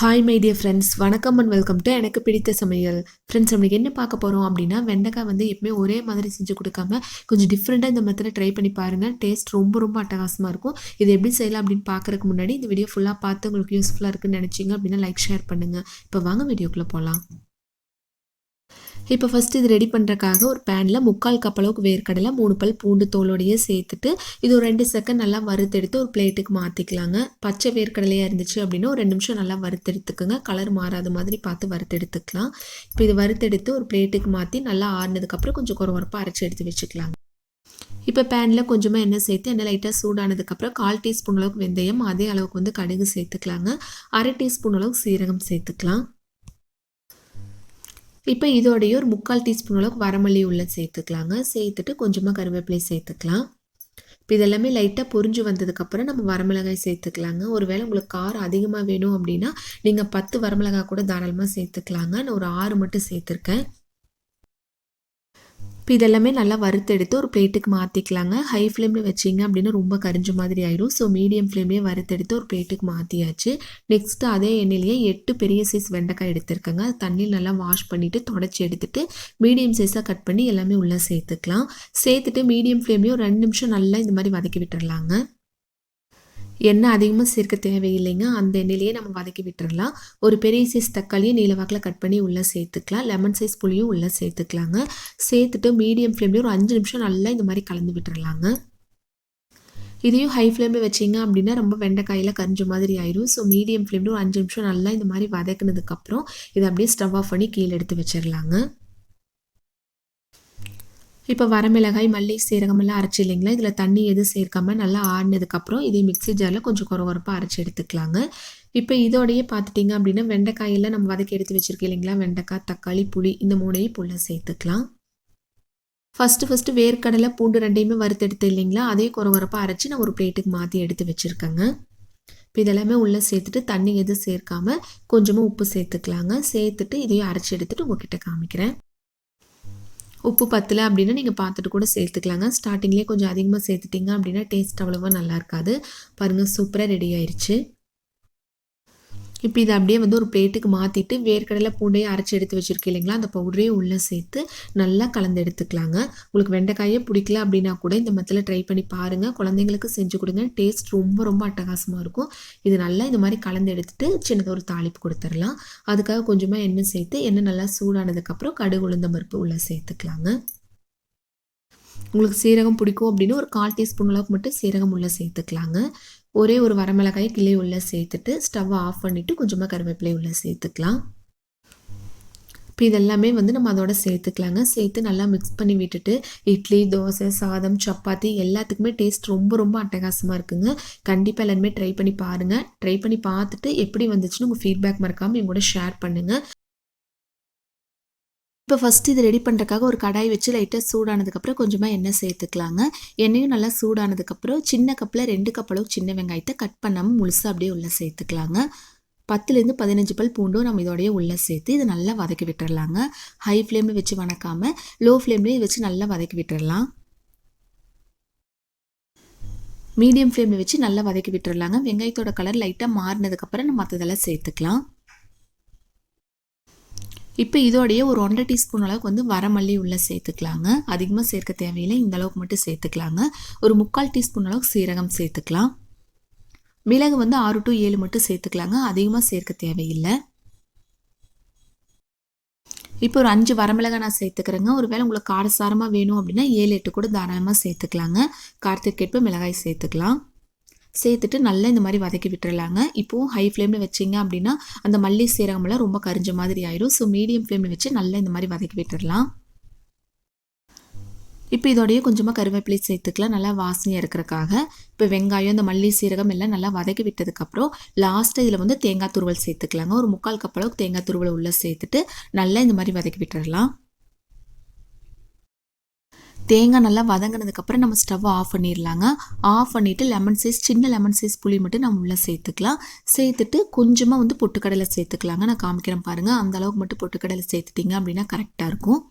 Hi my dear friends வணக்கம் and welcome to எனக்கு பிடித்த சமையல். ஃப்ரெண்ட்ஸ் நம்மளுக்கு என்ன பார்க்க போகிறோம் அப்படின்னா வெண்டைக்காய் வந்து எப்பவுமே ஒரே மாதிரி செஞ்சு கொடுக்காம கொஞ்சம் டிஃப்ரெண்ட்டாக இந்த மெத்தடை ட்ரை பண்ணி பாருங்கள் டேஸ்ட் ரொம்ப ரொம்ப அட்டகாசமாக இருக்கும். இது எப்படி செய்யலாம் அப்படின்னு பார்க்குறதுக்கு முன்னாடி இந்த வீடியோ ஃபுல்லாக பார்த்து உங்களுக்கு யூஸ்ஃபுல்லாக இருக்குன்னு நினச்சிங்க அப்படின்னா லைக் ஷேர் பண்ணுங்கள் இப்போ வாங்க வீடியோக்குள்ளே போகலாம் இப்போ ஃபஸ்ட்டு இது ரெடி பண்ணுறக்காக ஒரு பேனில் முக்கால் கப் அளவுக்கு வேர்க்கடலை மூணு பல் பூண்டு தோலோடையே சேர்த்துட்டு இது ஒரு ரெண்டு செகண்ட் நல்லா வறுத்தெடுத்து ஒரு பிளேட்டுக்கு மாற்றிக்கலாங்க பச்சை வேர்க்கடலையாக இருந்துச்சு அப்படின்னா ஒரு ரெண்டு நிமிஷம் நல்லா வறுத்தெடுத்துக்குங்க. கலர் மாறாத மாதிரி பார்த்து வறுத்தெடுத்துக்கலாம். இப்போ இது வறுத்தெடுத்து ஒரு பிளேட்டுக்கு மாற்றி நல்லா ஆறினதுக்கப்புறம் கொஞ்சம் குறவரப்பாக அரைச்சி எடுத்து வச்சுக்கலாங்க. இப்போ பேனில் கொஞ்சமாக எண்ணெய் சேர்த்து எண்ணெய் லைட்டாக சூடானதுக்கப்புறம் கால் டீஸ்பூன் அளவுக்கு வெந்தயம் அதே அளவுக்கு வந்து கடுகு சேர்த்துக்கலாங்க. அரை டீஸ்பூன் அளவுக்கு சீரகம் சேர்த்துக்கலாம். இப்போ இதோடைய ஒரு முக்கால் டீஸ்பூன் அளவுக்கு வரமல்லி உள்ள சேர்த்துக்கலாங்க. சேர்த்துட்டு கொஞ்சமாக கருவேப்பிலை சேர்த்துக்கலாம். இப்போ இதெல்லாமே லைட்டாக பொறிஞ்சு வந்ததுக்கப்புறம் நம்ம வரமிளகாய் சேர்த்துக்கலாங்க. ஒருவேளை உங்களுக்கு காரம் அதிகமாக வேணும் அப்படின்னா நீங்கள் பத்து வரமிளகாய் கூட தாராளமாக சேர்த்துக்கலாங்க. நான் ஒரு ஆறு மட்டும் சேர்த்துருக்கேன். இப்போ இதெல்லாமே நல்லா வறுத்தெடுத்து ஒரு பிளேட்டுக்கு மாற்றிக்கலாங்க ஹை ஃப்ளேமில் வச்சிங்க அப்படின்னா ரொம்ப கரிஞ்ச மாதிரி ஆயிரும். ஸோ மீடியம் ஃப்ளேம்லேயே வறுத்தெடுத்து ஒரு பிளேட்டுக்கு மாற்றியாச்சு நெக்ஸ்ட்டு அதே எண்ணெயிலேயே எட்டு பெரிய சைஸ் வெண்டைக்காய் எடுத்திருக்கேங்க. தண்ணியில் நல்லா வாஷ் பண்ணிவிட்டு தொடச்சி எடுத்துகிட்டு மீடியம் சைஸாக கட் பண்ணி எல்லாமே உள்ளே சேர்த்துக்கலாம். சேர்த்துட்டு மீடியம் ஃப்ளேம்லேயும் ரெண்டு நிமிஷம் நல்லா இந்த மாதிரி வதக்கி விட்டுடலாங்க எண்ணெய் அதிகமாக சேர்க்க தேவையில்லைங்க. அந்த எண்ணெயிலேயே நம்ம வதக்கி விட்டுறலாம். ஒரு பெரிய சைஸ் தக்காளியை நீளவாக்கில் கட் பண்ணி உள்ளே சேர்த்துக்கலாம். லெமன் சைஸ் புளியும் உள்ளே சேர்த்துக்கலாங்க. சேர்த்துட்டு மீடியம் ஃப்ளேம்லேயும் ஒரு அஞ்சு நிமிஷம் நல்லா இந்த மாதிரி கலந்து விட்டுறலாங்க. இதையும் ஹை ஃப்ளேமில் வச்சிங்க அப்படின்னா ரொம்ப வெண்டைக்காயில் கரிஞ்ச மாதிரி ஆயிரும். ஸோ மீடியம் ஃப்ளேமில் ஒரு அஞ்சு நிமிஷம் நல்லா இந்த மாதிரி வதக்குனதுக்கப்புறம் இதை அப்படியே ஸ்டவ் ஆஃப் பண்ணி கீழே எடுத்து வச்சிடலாங்க இப்போ வரமிளகாய் மல்லி சீரகம் எல்லாம் அரைச்சி இல்லைங்களா? இதில் தண்ணி எதுவும் சேர்க்காம நல்லா ஆடினதுக்கப்புறம் இதே மிக்சி ஜாரில் கொஞ்சம் குறவரப்பாக அரைச்சி எடுத்துக்கலாங்க. இப்போ இதோடையே பார்த்துட்டிங்க அப்படின்னா வெண்டைக்காயில் நம்ம வதக்கி எடுத்து வச்சுருக்கோம் இல்லைங்களா? வெண்டைக்காய் தக்காளி புளி இந்த மூணையும் புள்ள சேர்த்துக்கலாம். ஃபஸ்ட்டு ஃபஸ்ட்டு வேர்க்கடலை பூண்டு ரெண்டையுமே வறுத்தெடுத்து இல்லைங்களா? அதே குறவரப்பாக அரைச்சி நான் ஒரு பிளேட்டுக்கு மாற்றி எடுத்து வச்சுருக்கேங்க. இப்போ இதெல்லாமே உள்ளே சேர்த்துட்டு தண்ணி எதுவும் சேர்க்காமல் கொஞ்சமாக உப்பு சேர்த்துக்கலாங்க. சேர்த்துட்டு இதையும் அரைச்சி எடுத்துகிட்டு உங்ககிட்ட காமிக்கிறேன். உப்பு பத்தலை அப்படின்னா நீங்கள் பார்த்துட்டு கூட சேர்த்துக்கலாங்க. ஸ்டார்டிங்லேயே கொஞ்சம் அதிகமாக சேர்த்துட்டிங்க அப்படின்னா டேஸ்ட் அவ்வளோவா நல்லா இருக்காது. பாருங்கள் சூப்பராக ரெடி ஆயிடுச்சு இப்போ இதை அப்படியே வந்து ஒரு பிளேட்டுக்கு மாற்றிட்டு வேர்க்கடலை பூண்டையை அரைச்சி எடுத்து வச்சுருக்கேன் இல்லைங்களா? அந்த பவுடரையும் உள்ளே சேர்த்து நல்லா கலந்து எடுத்துக்கலாங்க. உங்களுக்கு வெண்டைக்காயே பிடிக்கல அப்படின்னா கூட இந்த மத்தில் ட்ரை பண்ணி பாருங்கள் குழந்தைங்களுக்கு செஞ்சு கொடுங்க. டேஸ்ட் ரொம்ப ரொம்ப அட்டகாசமாக இருக்கும். இது நல்லா இந்த மாதிரி கலந்து எடுத்துகிட்டு சின்னதாக ஒரு தாளிப்பு கொடுத்துடலாம். அதுக்காக கொஞ்சமாக எண்ணெய் சேர்த்து எண்ணெய் நல்லா சூடானதுக்கப்புறம் கடுகு உளுந்த பருப்பு உள்ளே சேர்த்துக்கலாங்க. உங்களுக்கு சீரகம் பிடிக்கும் அப்படின்னு ஒரு கால் டீஸ்பூன் அளவுக்கு மட்டும் சீரகம் உள்ளே சேர்த்துக்கலாங்க. ஒரே ஒரு வரமிளகாய் கிளை உள்ளே சேர்த்துட்டு ஸ்டவ்வை ஆஃப் பண்ணிவிட்டு கொஞ்சமாக கருவேப்பிலை உள்ளே சேர்த்துக்கலாம். இப்போ இதெல்லாமே வந்து நம்ம அதோட சேர்த்துக்கலாங்க. சேர்த்து நல்லா மிக்ஸ் பண்ணி விட்டுட்டு இட்லி தோசை சாதம் சப்பாத்தி எல்லாத்துக்குமே டேஸ்ட் ரொம்ப ரொம்ப அட்டகாசமாக இருக்குங்க. கண்டிப்பாக எல்லாருமே ட்ரை பண்ணி பாருங்கள் ட்ரை பண்ணி பார்த்துட்டு எப்படி வந்துச்சுன்னு உங்கள் ஃபீட்பேக் மறக்காமல் எங்களோட ஷேர் பண்ணுங்கள் இப்போ ஃபஸ்ட்டு இது ரெடி பண்ணுறக்காக ஒரு கடாய் வச்சு லைட்டாக சூடானதுக்கப்புறம் கொஞ்சமாக எண்ணெய் சேர்த்துக்கலாங்க. எண்ணெயும் நல்லா சூடானதுக்கப்புறம் சின்ன கப்பில் ரெண்டு கப் அளவுக்கு சின்ன வெங்காயத்தை கட் பண்ணாமல் முழுசாக அப்படியே உள்ளே சேர்த்துக்கலாங்க. பத்துலேருந்து பதினஞ்சு பல் பூண்டும் நம்ம இதோடைய உள்ளே சேர்த்து இதை நல்லா வதக்கி விட்டுறலாங்க. ஹை ஃப்ளேமில் வச்சு வணக்காமல் லோ ஃப்ளேம்லேயே வச்சு நல்லா வதக்கி விட்டுறலாம். மீடியம் ஃப்ளேமில் வச்சு நல்லா வதக்கி விட்டுறலாங்க. வெங்காயத்தோட கலர் லைட்டாக மாறினதுக்கப்புறம் நம்ம மற்றதெல்லாம் சேர்த்துக்கலாம். இப்போ இதோடைய ஒரு ஒன்றரை டீஸ்பூன் அளவுக்கு வந்து வரமல்லி உள்ளே சேர்த்துக்கலாங்க. அதிகமாக சேர்க்க தேவையில்லை. இந்த அளவுக்கு மட்டும் சேர்த்துக்கலாங்க. ஒரு முக்கால் டீஸ்பூன் அளவுக்கு சீரகம் சேர்த்துக்கலாம். மிளகு வந்து ஆறு டு ஏழு மட்டும் சேர்த்துக்கலாங்க. அதிகமாக சேர்க்க தேவையில்லை. இப்போ ஒரு அஞ்சு வரமிளகாய் நான் சேர்த்துக்கிறேங்க. ஒருவேளை உங்களுக்கு காரசாரமாக வேணும் அப்படின்னா ஏழு எட்டு கூட தாராளமாக சேர்த்துக்கலாங்க. காரத்துக்கேற்ப மிளகாய் சேர்த்துக்கலாம். சேர்த்துட்டு நல்லா இந்த மாதிரி வதக்கி விட்டுறலாங்க. இப்போது ஹை ஃப்ளேமில் வச்சிங்க அப்படின்னா அந்த மல்லி சீரகமெல்லாம் ரொம்ப கரிஞ்ச மாதிரி ஆயிரும். ஸோ மீடியம் ஃப்ளேமில் வச்சு நல்லா இந்த மாதிரி வதக்கி விட்டுடலாம் இப்போ இதோடய கொஞ்சமாக கருவேப்பிலை சேர்த்துக்கலாம். நல்லா வாசனையாக இருக்கிறக்காக இப்போ வெங்காயம் இந்த மல்லி சீரகம் எல்லாம் நல்லா வதக்கி விட்டதுக்கப்புறம் லாஸ்ட்டு இதில் வந்து தேங்காய் துருவல் சேர்த்துக்கலாங்க. ஒரு முக்கால் கப் அளவுக்கு தேங்காய் துருவல் உள்ளே சேர்த்துட்டு நல்லா இந்த மாதிரி வதக்கி விட்டுடலாம் தேங்காய் நல்லா வதங்கினதுக்கப்புறம் நம்ம ஸ்டவ் ஆஃப் பண்ணிடலாங்க ஆஃப் பண்ணிவிட்டு லெமன் சைஸ் சின்ன லெமன் சைஸ் புளி மட்டும் நம்ம உள்ளே சேர்த்துக்கலாம். சேர்த்துட்டு கொஞ்சமாக வந்து பொட்டுக்கடலை சேர்த்துக்கலாங்க. நான் காமிக்கிறேன் பாருங்கள் அந்த அளவுக்கு மட்டும் பொட்டுக்கடலை சேர்த்துட்டிங்க அப்படின்னா கரெக்டாக இருக்கும்.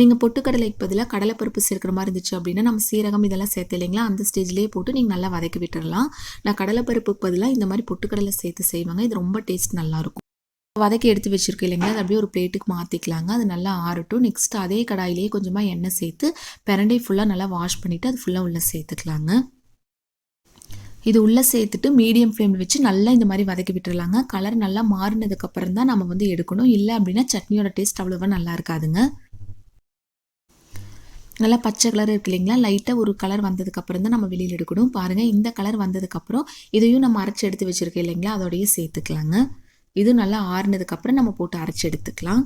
நீங்கள் பொட்டுக்கடலைக்கு பதிலாக கடலைப்பருப்பு சேர்க்குற மாதிரி இருந்துச்சு அப்படின்னா நம்ம சீரகம் இதெல்லாம் சேர்த்து இல்லைங்களா? அந்த ஸ்டேஜ்லேயே போட்டு நீங்கள் நல்லா வதக்கி விட்டுடலாம் நான் கடலைப்பருப்புக்கு பதிலாக இந்த மாதிரி பொட்டுக்கடலை சேர்த்து செய்வாங்க. இது ரொம்ப டேஸ்ட் நல்லாயிருக்கும் வதக்கி எடுத்து வச்சுருக்கோம் இல்லைங்களா? அது அப்படியே ஒரு பிளேட்டுக்கு மாற்றிக்கலாங்க அது நல்லா ஆறட்டும். நெக்ஸ்ட் அதே கடாயிலேயே கொஞ்சமாக எண்ணெய் சேர்த்து பிரண்டை ஃபுல்லாக நல்லா வாஷ் பண்ணிவிட்டு அது ஃபுல்லாக உள்ளே சேர்த்துக்கலாங்க. இது உள்ளே சேர்த்துட்டு மீடியம் ஃப்ளேமில் வச்சு நல்லா இந்த மாதிரி வதக்கி விட்டுறலாங்க. கலர் நல்லா மாறினதுக்கப்புறம் தான் நம்ம வந்து எடுக்கணும். இல்லை அப்படின்னா சட்னியோட டேஸ்ட் அவ்வளோவா நல்லா இருக்காதுங்க. நல்லா பச்சை கலர் இருக்கு இல்லைங்களா? லைட்டாக ஒரு கலர் வந்ததுக்கப்புறம் தான் நம்ம வெளியில் எடுக்கணும். பாருங்கள் இந்த கலர் வந்ததுக்கப்புறம் இதையும் நம்ம அரைச்சி எடுத்து வச்சுருக்கோம் இல்லைங்களா? அதோடய சேர்த்துக்கலாங்க. இது நல்லா ஆறுனதுக்கப்புறம் நம்ம போட்டு அரைச்சி எடுத்துக்கலாம்.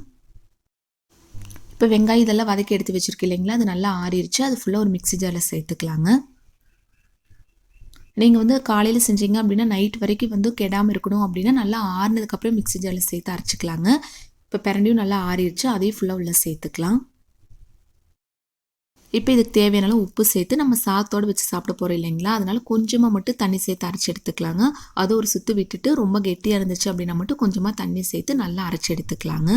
இப்போ வெங்காயம் இதெல்லாம் வதக்கி எடுத்து வச்சுருக்கு இல்லைங்களா? அது நல்லா ஆறிடுச்சு அது ஃபுல்லாக ஒரு மிக்சி ஜாரில் சேர்த்துக்கலாங்க. நீங்கள் வந்து காலையில் செஞ்சீங்க அப்படின்னா நைட் வரைக்கும் வந்து கெடாமல் இருக்கணும் அப்படின்னா நல்லா ஆறுனதுக்கப்புறம் மிக்சி ஜாரில் சேர்த்து அரைச்சிக்கலாங்க. இப்போ பிரண்டியும் நல்லா ஆறிடுச்சு அதையும் ஃபுல்லாக உள்ளே சேர்த்துக்கலாம். இப்போ இதுக்கு தேவையான உப்பு சேர்த்து நம்ம சாத்தோடு வச்சு சாப்பிட போகிறோம் இல்லைங்களா? அதனால் கொஞ்சமாக மட்டும் தண்ணி சேர்த்து அரைச்சி எடுத்துக்கலாங்க. அது ஒரு சுற்று விட்டுட்டு ரொம்ப கெட்டியாக இருந்துச்சு அப்படின்னா மட்டும் கொஞ்சமாக தண்ணி சேர்த்து நல்லா அரைச்சி எடுத்துக்கலாங்க.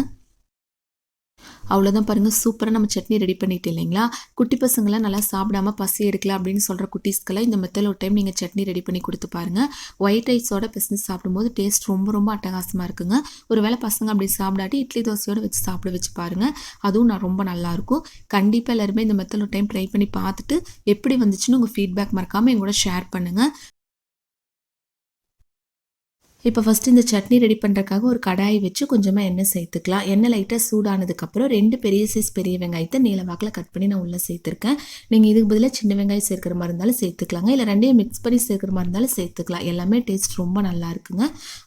அவ்வளோதான் பாருங்கள் சூப்பராக நம்ம சட்னி ரெடி பண்ணிட்டு இல்லைங்களா? குட்டி பசங்களாம் நல்லா சாப்பிடாம பசி எடுக்கல அப்படின்னு சொல்கிற குட்டீஸ்க்கெல்லாம் இந்த மெத்தல் ஒரு டைம் நீங்கள் சட்னி ரெடி பண்ணி கொடுத்து பாருங்கள் ஒயிட் ரைஸோட பிஸ்னஸ் சாப்பிடும்போது டேஸ்ட் ரொம்ப ரொம்ப அட்டகாசமாக இருக்குங்க. ஒரு வேளை பசங்க அப்படி சாப்பிடாட்டி இட்லி தோசையோடு வச்சு சாப்பிட வச்சு பாருங்கள் அதுவும் நான் ரொம்ப நல்லாயிருக்கும் கண்டிப்பாக எல்லாருமே இந்த மெத்தல் ஒரு டைம் ட்ரை பண்ணி பார்த்துட்டு எப்படி வந்துச்சுன்னு உங்கள் ஃபீட்பேக் மறக்காமல் எங்கூட ஷேர் பண்ணுங்கள் இப்போ ஃபஸ்ட்டு இந்த சட்னி ரெடி பண்ணுறக்காக ஒரு கடாயை வச்சு கொஞ்சமாக எண்ணெய் சேர்த்துக்கலாம். எண்ணெய் லைட்டாக சூடானதுக்கப்புறம் ரெண்டு பெரிய சைஸ் பெரிய வெங்காயத்தை நீளவாக்கில் கட் பண்ணி நான் உள்ளே சேர்த்துருக்கேன். நீங்கள் இதுக்கு பதிலாக சின்ன வெங்காயம் சேர்க்குற மாதிரி இருந்தாலும் சேர்த்துக்கலாங்க. இல்லை ரெண்டையும் மிக்ஸ் பண்ணி சேர்க்குற மாதிரி இருந்தாலும் சேர்த்துக்கலாம். எல்லாமே டேஸ்ட் ரொம்ப நல்லா இருக்குங்க.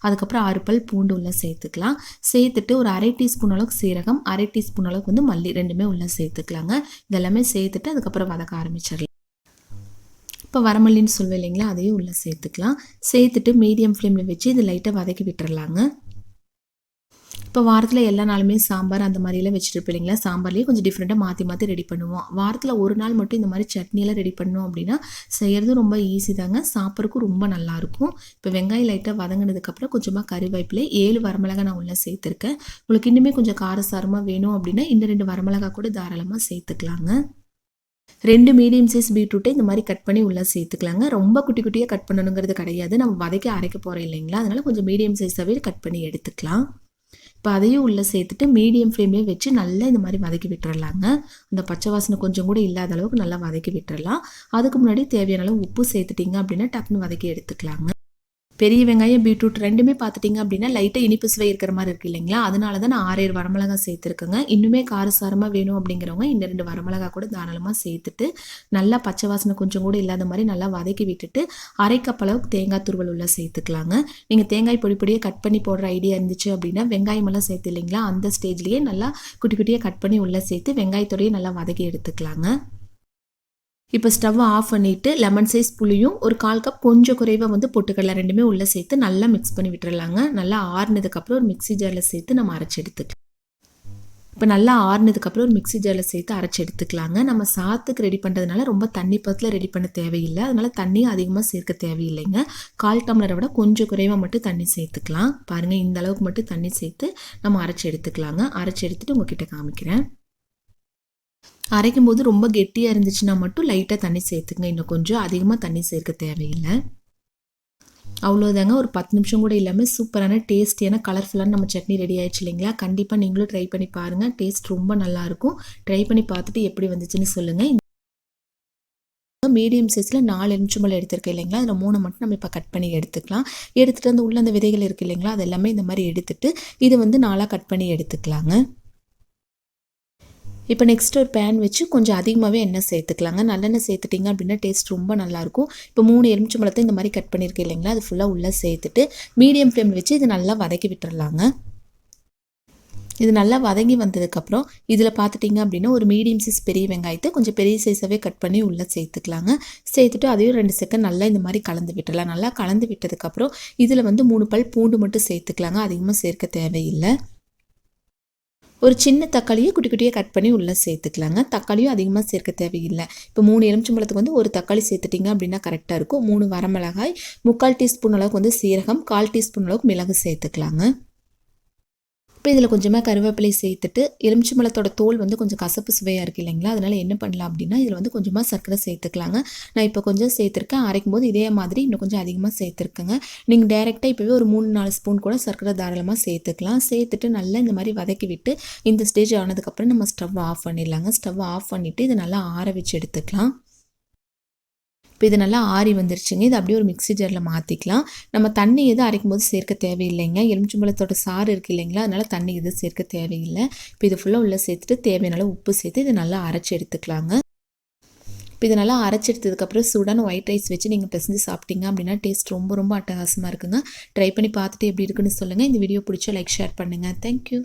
அதுக்கப்புறம் ஆறு பல் பூண்டு உள்ளே சேர்த்துக்கலாம். சேர்த்துட்டு ஒரு அரை டீஸ்பூன் அளவுக்கு சீரகம் அரை டீஸ்பூன் அளவுக்கு வந்து மல்லி ரெண்டுமே உள்ளே சேர்த்துக்கலாங்க. இதெல்லாமே சேர்த்துட்டு அதுக்கப்புறம் வதக்க ஆரம்பிச்சிடலாம். இப்போ வரமல்லின்னு சொல்லுவேன் இல்லைங்களா அதையும் உள்ளே சேர்த்துக்கலாம். சேர்த்துட்டு மீடியம் ஃப்ளேமில் வச்சு இது லைட்டாக வதக்கி விட்டுறலாங்க. இப்போ வாரத்தில் எல்லா நாளுமே சாம்பார் அந்த மாதிரிலாம் வச்சுட்டு இல்லைங்களா சாம்பார்லேயே கொஞ்சம் டிஃப்ரெண்ட்டாக மாற்றி மாற்றி ரெடி பண்ணுவோம். வாரத்தில் ஒரு நாள் மட்டும் இந்த மாதிரி சட்னியெல்லாம் ரெடி பண்ணோம் அப்படின்னா செய்கிறது ரொம்ப ஈஸி தாங்க சாப்பிட்றதுக்கும் ரொம்ப நல்லாயிருக்கும் இப்போ வெங்காயம் லைட்டாக வதங்கினதுக்கப்புறம் கொஞ்சமாக கறிவேப்பிலை ஏழு வரமிளகா நான் உள்ளே சேர்த்துருக்கேன். உங்களுக்கு இன்னுமே கொஞ்சம் காரசாரமாக வேணும் அப்படின்னா இந்த ரெண்டு வரமிளகா கூட தாராளமாக சேர்த்துக்கலாங்க. ரெண்டு மீடியம் சைஸ் பீட்ரூட்டை இந்த மாதிரி கட் பண்ணி உள்ளே சேர்த்துக்கலாங்க. ரொம்ப குட்டி குட்டியாக கட் பண்ணணுங்கிறது கிடையாது. நம்ம வதக்கி அரைக்க போகிறோம் இல்லைங்களா? அதனால் கொஞ்சம் மீடியம் சைஸாகவே கட் பண்ணி எடுத்துக்கலாம். இப்போ அதையும் உள்ளே சேர்த்துட்டு மீடியம் ஃப்ளேம்லேயே வச்சு நல்லா இந்த மாதிரி வதக்கி விட்டுறலாங்க. அந்த பச்சை வாசனை கொஞ்சம் கூட இல்லாத அளவுக்கு நல்லா வதக்கி விட்டுறலாம். அதுக்கு முன்னாடி தேவையான அளவு உப்பு சேர்த்துட்டிங்க அப்படின்னா டக்குன்னு வதக்கி எடுத்துக்கலாங்க. பெரிய வெங்காயம் பீட்ரூட் ரெண்டுமே பார்த்துட்டிங்க அப்படின்னா லைட்டாக இனிப்பு சுவை இருக்கிற மாதிரி இருக்குது இல்லைங்களா? அதனால தான் நான் ஆறேழு வரமிளகா சேர்த்துருக்கேங்க. இன்னுமே காரசாரமாக வேணும் அப்படிங்கிறவங்க இந்த ரெண்டு வரமிளகா கூட தாராளமாக சேர்த்துட்டு நல்லா பச்சை வாசனை கொஞ்சம் கூட இல்லாத மாதிரி நல்லா வதக்கி விட்டுட்டு அரை கப் அளவுக்கு தேங்காய் துருவல் உள்ள சேர்த்துக்கலாங்க. நீங்கள் தேங்காய் பொடி பொடியாக கட் பண்ணி போடுற ஐடியா இருந்துச்சு அப்படின்னா வெங்காயமெல்லாம் சேர்த்து இல்லைங்களா? அந்த ஸ்டேஜ்லேயே நல்லா குட்டி குட்டியாக கட் பண்ணி உள்ளே சேர்த்து வெங்காயத்தோடையே நல்லா வதக்கி எடுத்துக்கலாங்க. இப்போ ஸ்டவ் ஆஃப் பண்ணிவிட்டு லெமன் சைஸ் புளியும் ஒரு கால் கப் கொஞ்சம் குறைவாக வந்து பொட்டுக்கடலை ரெண்டுமே உள்ளே சேர்த்து நல்லா மிக்ஸ் பண்ணி விட்டுறலாங்க. நல்லா ஆறுனதுக்கப்புறம் ஒரு மிக்சி ஜாரில் சேர்த்து நம்ம அரைச்சி எடுத்துக்கலாம் இப்போ நல்லா ஆறுனதுக்கப்புறம் ஒரு மிக்சி ஜாரில் சேர்த்து அரைச்சி எடுத்துக்கலாங்க. நம்ம சாத்துக்கு ரெடி பண்ணுறதுனால ரொம்ப தண்ணி பத்தில் ரெடி பண்ண தேவையில்லை. அதனால் தண்ணியும் அதிகமாக சேர்க்க தேவையில்லைங்க. கால் டம்ளரை விட கொஞ்சம் குறைவாக மட்டும் தண்ணி சேர்த்துக்கலாம். பாருங்கள் இந்த அளவுக்கு மட்டும் தண்ணி சேர்த்து நம்ம அரைச்சி எடுத்துக்கலாங்க. அரைச்சி எடுத்துகிட்டு உங்ககிட்ட காமிக்கிறேன். அரைக்கும் போது ரொம்ப கெட்டியாக இருந்துச்சுன்னா மட்டும் லைட்டாக தண்ணி சேர்த்துங்க இன்னும் கொஞ்சம் அதிகமாக தண்ணி சேர்க்க தேவையில்லை. அவ்வளோதாங்க ஒரு பத்து நிமிஷம் கூட இல்லாமல் சூப்பரான டேஸ்டியான கலர்ஃபுல்லான நம்ம சட்னி ரெடி ஆயிடுச்சு இல்லைங்களா? கண்டிப்பாக நீங்களும் ட்ரை பண்ணி பாருங்கள் டேஸ்ட் ரொம்ப நல்லாயிருக்கும் ட்ரை பண்ணி பார்த்துட்டு எப்படி வந்துச்சுன்னு சொல்லுங்கள் மீடியம் சைஸில் நாலு எலுமிச்சம்பழம் எடுத்துருக்கேன் இல்லைங்களா? அதில் மூணு மட்டும் நம்ம இப்போ கட் பண்ணி எடுத்துக்கலாம். எடுத்துகிட்டு வந்து உள்ள அந்த விதைகள் இருக்குது இல்லைங்களா? அது எல்லாமே இந்த மாதிரி எடுத்துகிட்டு இது வந்து நாளாக கட் பண்ணி எடுத்துக்கலாங்க. இப்போ நெக்ஸ்ட் ஒரு பேன் வச்சு கொஞ்சம் அதிகமாகவே எண்ணெய் சேர்த்துக்கலாங்க. நல்லெண்ணெய் சேர்த்துட்டிங்க அப்படின்னா டேஸ்ட் ரொம்ப நல்லாயிருக்கும். இப்போ மூணு எலுமிச்சம்பழத்தை இந்த மாதிரி கட் பண்ணியிருக்கேன் இல்லைங்களா? அது ஃபுல்லாக உள்ளே சேர்த்துட்டு மீடியம் ஃப்ளேமில் வச்சு இது நல்லா வதக்கி விட்டுடலாங்க இது நல்லா வதங்கி வந்ததுக்கப்புறம் இதில் பார்த்துட்டிங்க அப்படின்னா ஒரு மீடியம் சைஸ் பெரிய வெங்காயத்தை கொஞ்சம் பெரிய சைஸாகவே கட் பண்ணி உள்ளே சேர்த்துக்கலாங்க. சேர்த்துட்டு அதையும் ரெண்டு செகண்ட் நல்லா இந்த மாதிரி கலந்து விட்டுடலாம் நல்லா கலந்து விட்டதுக்கப்புறம் இதில் வந்து மூணு பல் பூண்டு மட்டும் சேர்த்துக்கலாங்க. அதிகமாக சேர்க்க தேவையில்லை. ஒரு சின்ன தக்காளியை குட்டி குட்டியாக கட் பண்ணி உள்ளே சேர்த்துக்கலாங்க. தக்காளியும் அதிகமாக சேர்க்க தேவையில்லை. இப்போ மூணு எலுமிச்சம்பழத்துக்கு வந்து ஒரு தக்காளி சேர்த்துட்டிங்க அப்படின்னா கரெக்டாக இருக்கும். மூணு வரமிளகாய் முக்கால் டீஸ்பூன் அளவுக்கு வந்து சீரகம் கால் டீஸ்பூன் அளவுக்கு மிளகு சேர்த்துக்கலாங்க. இப்போ இதில் கொஞ்சமாக கருவேப்பிலை சேர்த்துட்டு எலுமிச்சம்பழத்தோட தோல் வந்து கொஞ்சம் கசப்பு சுவையாக இருக்குது இல்லைங்களா? அதனால் என்ன பண்ணலாம் அப்படின்னா இதில் வந்து கொஞ்சமாக சர்க்கரை சேர்த்துக்கலாங்க. நான் இப்போ கொஞ்சம் சேர்த்துருக்கேன். அரைக்கும் போது இதே மாதிரி இன்னும் கொஞ்சம் அதிகமாக சேர்த்துருக்கேங்க. நீங்கள் டேரெக்டாக இப்போவே ஒரு மூணு நாலு ஸ்பூன் கூட சர்க்கரை தாராளமாக சேர்த்துக்கலாம். சேர்த்துட்டு நல்லா இந்த மாதிரி வதக்கி விட்டு இந்த ஸ்டேஜ் ஆனதுக்கப்புறம் நம்ம ஸ்டவ் ஆஃப் பண்ணிடலாங்க. ஸ்டவ் ஆஃப் பண்ணிவிட்டு இதை நல்லா ஆற வச்சு எடுத்துக்கலாம். இப்போ இது நல்லா ஆறி வந்துருச்சுங்க. இது அப்படியே ஒரு மிக்ஸி ஜாரில் மாற்றிக்கலாம் நம்ம தண்ணி எதுவும் அரைக்கும் போது சேர்க்க தேவையில்லைங்க. எலுமிச்சம்பழத்தோட சாறு இருக்குது இல்லைங்களா? அதனால் தண்ணி எதுவும் சேர்க்க தேவையில்லை. இப்போ இது ஃபுல்லாக உள்ளே சேர்த்துட்டு தேவையான உப்பு சேர்த்து இதை நல்லா அரைச்சி எடுத்துக்கலாங்க. இப்போ இது நல்லா அரைச்சி எடுத்ததுக்கப்புறம் சூடான ஒயிட் ரைஸ் வச்சு நீங்கள் பிசைஞ்சு சாப்பிட்டீங்க அப்படின்னா டேஸ்ட் ரொம்ப ரொம்ப அட்டகாசமாக இருக்குங்க. ட்ரை பண்ணி பார்த்துட்டு எப்படி இருக்குன்னு சொல்லுங்கள் இந்த வீடியோ பிடிச்சா லைக் ஷேர் பண்ணுங்கள் தேங்க்யூ